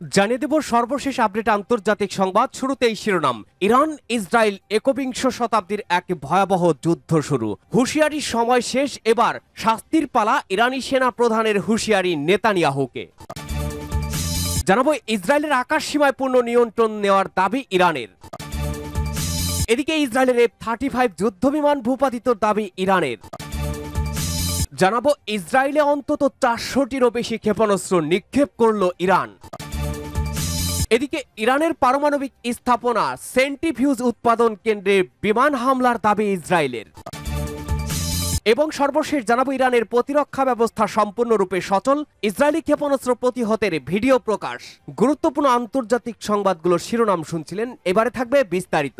জানিয়ে দেব সর্বশেষ আপডেট আন্তর্জাতিক সংবাদ শুরুতেই শিরোনাম। ইরান, ইসরায়েল একবিংশ শতাব্দীর এক ভয়াবহ যুদ্ধ শুরু। হুঁশিয়ারির সময় শেষ, এবার শাস্তির পালা ইরানি সেনা প্রধানের হুঁশিয়ারি নেতানিয়াহুকে। জানাব ইসরায়েলের আকাশ সীমায় পূর্ণ নিয়ন্ত্রণ নেওয়ার দাবি ইরানের। এদিকে ইসরায়েলের এফ থার্টি ফাইভ যুদ্ধবিমান ভূপাতিতর দাবি ইরানের। জানাব ইসরায়েলে অন্তত চারশোটিরও বেশি ক্ষেপণাস্ত্র নিক্ষেপ করল ইরান। এদিকে ইরানের পারমাণবিক স্থাপনা সেন্টিফিউজ উৎপাদন কেন্দ্রে বিমান হামলার দাবি ইসরায়েলের। এবং সর্বশেষ জানাব ইরানের প্রতিরক্ষা ব্যবস্থা সম্পূর্ণরূপে সচল। ইসরায়েলি ক্ষেপণাস্ত্র প্রতিহতের ভিডিও প্রকাশ। গুরুত্বপূর্ণ আন্তর্জাতিক সংবাদগুলোর শিরোনাম শুনছিলেন। এবারে থাকবে বিস্তারিত।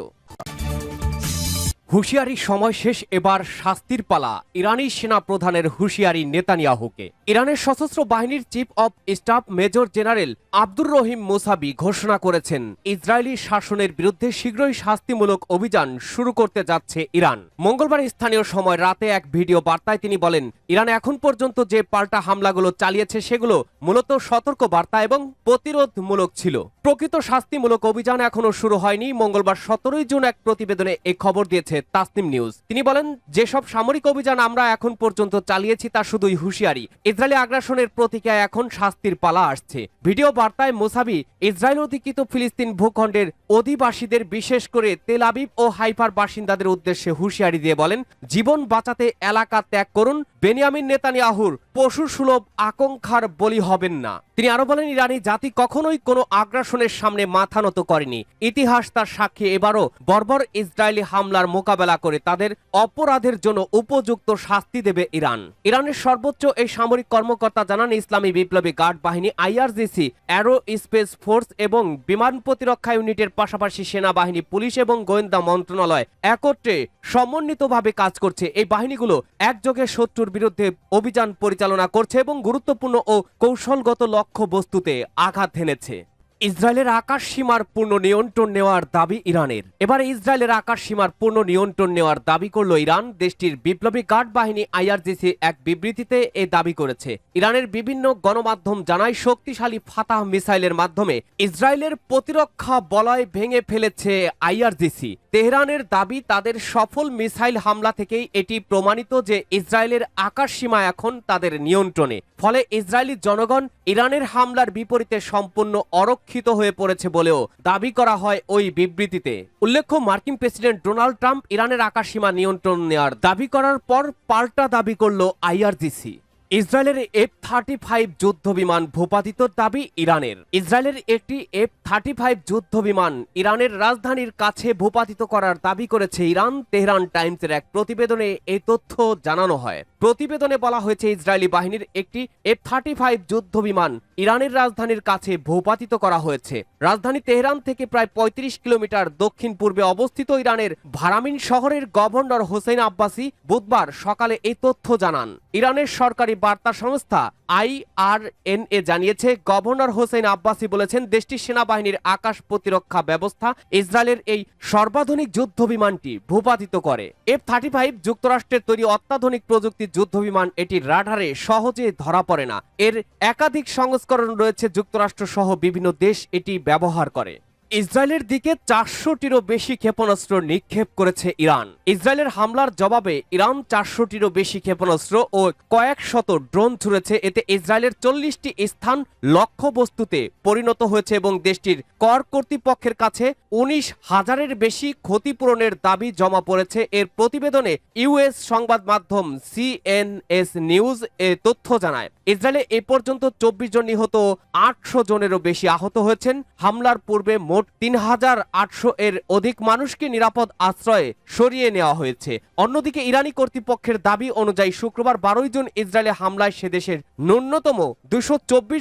হুঁশিয়ারি সময় শেষ, এবার শাস্তির পালা। ইরানি সেনা প্রধানের হুঁশিয়ারি নেতানিয়াহুকে। ইরানের সশস্ত্র বাহিনীর chief of staff major general Abdur Rahim Mousavi ঘোষণা করেছেন, ইসরায়েলি শাসনের বিরুদ্ধে শীঘ্রই শাস্তিমূলক অভিযান শুরু করতে যাচ্ছে ইরান। মঙ্গলবার স্থানীয় সময় রাতে এক ভিডিও বার্তায় তিনি বলেন, ইরান এখন পর্যন্ত যে পাল্টা হামলাগুলো চালিয়েছে সেগুলো মূলত সতর্ক বার্তা এবং প্রতিরোধমূলক ছিল। প্রকৃত শাস্তিমূলক অভিযান এখনও শুরু হয়নি। মঙ্গলবার সতেরোই জুন এক প্রতিবেদনে এ খবর দিয়েছে তাসনিম নিউজ। তিনি বলেন, যেসব সামরিক অভিযান আমরা এখন পর্যন্ত চালিয়েছি তা শুধুই হুঁশিয়ারি। ইসরায়েলি আগ্রাসনের প্রতিক্রিয়ায় এখন শাস্তির পালা আসছে। ভিডিও বার্তায় মোসাবি, ইসরায়েল অধিকৃত ফিলিস্তিন ভূখণ্ডের অধিবাসীদের বিশেষ করে তেল আবিব ও হাইফার বাসিন্দাদের উদ্দেশ্যে হুঁশিয়ারি দিয়ে বলেন, জীবন বাঁচাতে এলাকা ত্যাগ করুন, বেনিয়ামিন নেতানিয়াহুর পশু সুলভ আকাঙ্ক্ষার বলি হবেন না। তিনি আরও বলেন, ইরানি জাতি কখনোই কোনো আগ্রাসনের সামনে মাথা নত করেনি। ইতিহাস তার সাক্ষী এবারও বর্বর ইসরায়েলি হামলার মোকাবেলা করে তাদের অপরাধের জন্য উপযুক্ত শাস্তি দেবে ইরান। ইরানের সর্বোচ্চ এই সামরিক কর্মকর্তা জানান, ইসলামী বিপ্লবী গার্ড বাহিনী আইআরজিসি, অ্যারো স্পেস ফোর্স এবং বিমান প্রতিরক্ষা ইউনিটের পাশাপাশি সেনাবাহিনী, পুলিশ এবং গোয়েন্দা মন্ত্রণালয় একত্রে সমন্বিতভাবে কাজ করছে। এই বাহিনীগুলো একযোগে শত্রুর বিরুদ্ধে অভিযান পরিচালনা করছে এবং গুরুত্বপূর্ণ ও কৌশলগত লক্ষ্য বস্তুতে আঘাত হেনেছে। ইসরায়েলের আকাশ সীমার পূর্ণ নিয়ন্ত্রণ নেওয়ার দাবি ইরানের। এবার ইসরায়েলের আকাশ সীমার পূর্ণ নিয়ন্ত্রণ নেওয়ার দাবি করল ইরান। দেশটির বিপ্লবী গার্ড বাহিনী আইআরজিসি এক বিবৃতিতে এ দাবি করেছে। ইরানের বিভিন্ন গণমাধ্যম জানায়, শক্তিশালী ফাতাহ মিসাইলের মাধ্যমে ইসরায়েলের প্রতিরক্ষা বলয় ভেঙে ফেলেছে আইআরজিসি। তেহরানের দাবি তাদের সফল মিসাইল হামলা থেকেই এটি প্রমাণিত যে ইসরায়েলের আকাশ সীমা এখন তাদের নিয়ন্ত্রণে। ফলে ইসরায়েলি জনগণ ইরানের হামলার বিপরীতে সম্পূর্ণ অরক্ষিত হয়ে পড়েছে বলেও দাবি করা হয় ওই বিবৃতিতে। উল্লেখ্য, মার্কিন প্রেসিডেন্ট ডোনাল্ড ট্রাম্প ইরানের আকাশ সীমা নিয়ন্ত্রণ নেওয়ার দাবি করার পর পাল্টা দাবি করল আইআরজিসি। ইসরায়েলের এফ থার্টি ফাইভ যুদ্ধ বিমান ভূপাতিতর দাবি ইরানের। ইসরায়েলের একটি এফ থার্টি ফাইভ যুদ্ধ বিমান ইরানের রাজধানীর কাছে ভূপাতিত করার দাবি করেছে ইরান, তেহরান টাইমসের এক প্রতিবেদনে এই তথ্য জানানো হয়। প্রতিবেদনে বলা হয়েছে, ইসরায়েলি বাহিনীর একটি এফ থার্টি ফাইভ যুদ্ধ বিমান ইরানের রাজধানীর কাছে ভূপাতিত করা হয়েছে। রাজধানী তেহরান থেকে প্রায় ৩৫ কিলোমিটার দক্ষিণ পূর্বে অবস্থিত ইরানের ভারামিন শহরের গভর্নর হোসেন আব্বাসি বুধবার সকালে এই তথ্য জানান। ইরানের সরকারি বার্তা সংস্থা আইআরএনএ জানিয়েছে, গভর্নর হোসেন আব্বাসি বলেছেন দেশটির সেনাবাহিনীর আকাশ প্রতিরক্ষা ব্যবস্থা ইসরায়েলের এই সর্বাধুনিক যুদ্ধ বিমানটি ভূপাতিত করে। এফ থার্টি ফাইভ যুক্তরাষ্ট্রের তৈরি অত্যাধুনিক প্রযুক্তির যুদ্ধ বিমান এটির রাডারে সহজে ধরা পড়ে না। এর একাধিক সংস্করণ রয়েছে যুক্তরাষ্ট্র সহ বিভিন্ন দেশ এটি ব্যবহার করে। ইসরায়েলের দিকে চারশোটিরও বেশি ক্ষেপণাস্ত্র নিক্ষেপ করেছে ইরান। ইসরায়েলের হামলার জবাবে ইরান চারশোটিরও বেশি ক্ষেপণাস্ত্র ও কয়েক শত ড্রোন ছুড়েছে। এতে ইসরায়েলের চল্লিশটি স্থান লক্ষ্যবস্তুতে পরিণত হয়েছে এবং দেশটির কর কর্তৃপক্ষের কাছে উনিশ হাজারের বেশি ক্ষতিপূরণের দাবি জমা পড়েছে। এর প্রতিবেদনে ইউএস সংবাদ মাধ্যম সিএনএস নিউজ এ তথ্য জানায়, ইসরায়েলে এ পর্যন্ত চব্বিশ জন নিহত আটশো জনেরও বেশি আহত হয়েছেন। হামলার পূর্বে মোট তিন হাজার আটশো এর অধিক মানুষকে নিরাপদ আশ্রয়ে সরিয়ে নেওয়া হয়েছে। অন্যদিকে ইরানি কর্তৃপক্ষের দাবি অনুযায়ী শুক্রবার বারোই জুন ইসরায়েলে হামলায় সে দেশের ন্যূনতম দুশো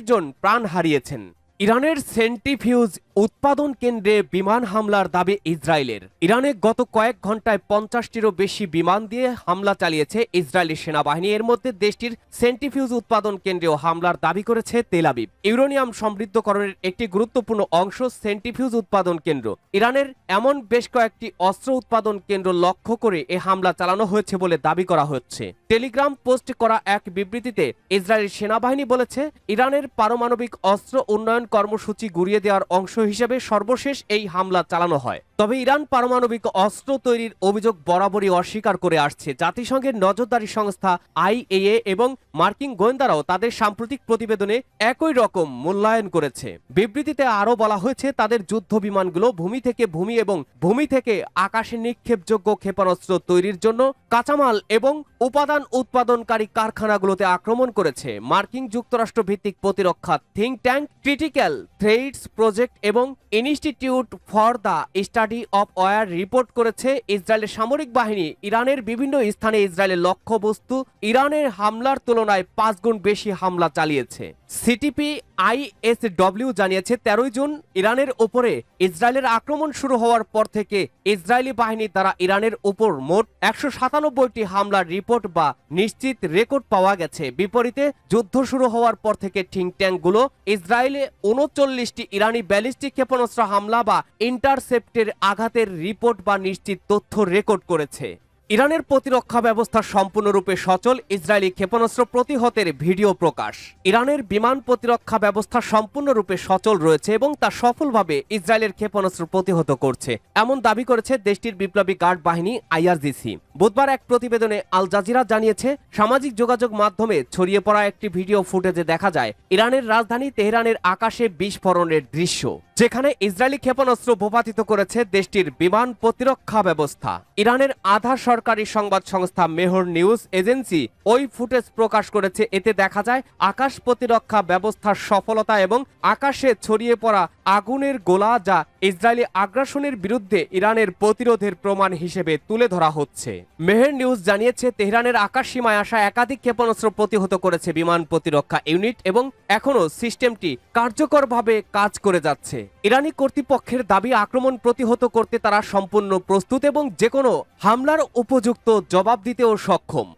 জন প্রাণ হারিয়েছেন। ইরানের সেন্টিফিউজ উৎপাদন কেন্দ্রে বিমান হামলার দাবি ইসরায়েলের। ইরানে গত কয়েক ঘন্টায় পঞ্চাশটিরও বেশি বিমান দিয়ে হামলা চালিয়েছে ইসরায়েলি সেনাবাহিনী। এর মধ্যে দেশটির সেন্টিফিউজ উৎপাদন কেন্দ্রেও হামলার দাবি করেছে তেলাবিব ইউরেনিয়াম সমৃদ্ধকরণের একটি গুরুত্বপূর্ণ অংশ সেন্টিফিউজ উৎপাদন কেন্দ্র। ইরানের এমন বেশ কয়েকটি অস্ত্র উৎপাদন কেন্দ্র লক্ষ্য করে এ হামলা চালানো হয়েছে বলে দাবি করা হচ্ছে। টেলিগ্রাম পোস্ট করা এক বিবৃতিতে ইসরায়েলি সেনাবাহিনী বলেছে, ইরানের পারমাণবিক অস্ত্র উন্নয়ন কর্মসূচি গুড়িয়ে দেওয়ার অংশ হিসেবে সর্বশেষ এই হামলা চালানো হয়। তবে ইরান পারমাণবিক অস্ত্র তৈরির অভিযোগ বরাবরই অস্বীকার করে আসছে। জাতিসংঘের নজরদারি সংস্থা আইএএ এবং মার্কিন গোয়েন্দারাও তাদের সাম্প্রতিক প্রতিবেদনে একই রকম মূল্যায়ন করেছে। বিবৃতিতে আরও বলা হয়েছে, তাদের যুদ্ধ বিমানগুলো ভূমি থেকে ভূমি এবং ভূমি থেকে আকাশে নিক্ষেপযোগ্য ক্ষেপণাস্ত্র তৈরির জন্য কাঁচামাল এবং উপাদান উৎপাদনকারী কারখানাগুলোতে আক্রমণ করেছে। মার্কিন যুক্তরাষ্ট্র ভিত্তিক প্রতিরক্ষা think tank, critical threats project এবং institute for the study of war report করেছে ইসরায়েলের সামরিক বাহিনী। ইরানের বিভিন্ন স্থানে ইসরায়েলের লক্ষ্যবস্তু। ইরানের হামলার তুলনায় পাঁচ গুণ বেশি হামলা চালিয়েছে। সিটিপি আইএসডব্লিউ জানিয়েছে, তেরোই জুন ইরানের ওপরে ইসরায়েলের আক্রমণ শুরু হওয়ার পর থেকে ইসরায়েলি বাহিনী দ্বারা ইরানের উপর মোট একশো সাতানব্বইটি হামলার রিপোর্ট বা নিশ্চিত রেকর্ড পাওয়া গেছে। বিপরীতে যুদ্ধ শুরু হওয়ার পর থেকে থিঙ্ক ট্যাঙ্কগুলো ইসরায়েলে উনচল্লিশটি ইরানি ব্যালিস্টিক ক্ষেপণাস্ত্র হামলা বা ইন্টারসেপ্টের আঘাতের রিপোর্ট বা নিশ্চিত তথ্য রেকর্ড করেছে। ইরানের প্রতিরক্ষা ব্যবস্থা সম্পূর্ণরূপে সচল, ইসরায়েলি ক্ষেপণাস্ত্র প্রতিহতের ভিডিও প্রকাশ। ইরানের বিমান প্রতিরক্ষা ব্যবস্থা সম্পূর্ণরূপে সচল রয়েছে এবং তা সফলভাবে ইসরায়েলের ক্ষেপণাস্ত্র প্রতিহত করছে। এমন দাবি করেছে দেশটির বিপ্লবী গার্ড বাহিনী, আইআরজিসি। বুধবার এক প্রতিবেদনে আল জাজিরা জানিয়েছে, সামাজিক যোগাযোগ মাধ্যমে ছড়িয়ে পড়া একটি ভিডিও ফুটেজে দেখা যায়, ইরানের রাজধানী তেহরানের আকাশে বিস্ফোরণের দৃশ্য, যেখানে ইসরায়েলি ক্ষেপণাস্ত্র ভূপাতিত করেছে দেশটির বিমান প্রতিরক্ষা ব্যবস্থা। ইরানের আধা সরকারি সংবাদ সংস্থা মেহর নিউজ এজেন্সি ওই ফুটেজ প্রকাশ করেছে, এতে দেখা যায়, আকাশ প্রতিরক্ষা ব্যবস্থার সফলতা এবং আকাশে ছড়িয়ে পড়া আগুনের গোলা যা ইসরায়েলি আগ্রাসনের বিরুদ্ধে ইরানের প্রতিরোধের প্রমাণ হিসেবে তুলে ধরা হচ্ছে। মেহের নিউজ জানিয়েছে, তেহরানের আকাশ সীমায় আসা একাধিক ক্ষেপণাস্ত্র প্রতিহত করেছে বিমান প্রতিরক্ষা ইউনিট এবং এখনও সিস্টেমটি কার্যকরভাবে কাজ করে যাচ্ছে। ইরানি কর্তৃপক্ষের দাবি, আক্রমণ প্রতিহত করতে তারা সম্পূর্ণ প্রস্তুত এবং যে কোনো হামলার উপযুক্ত জবাব দিতেও সক্ষম।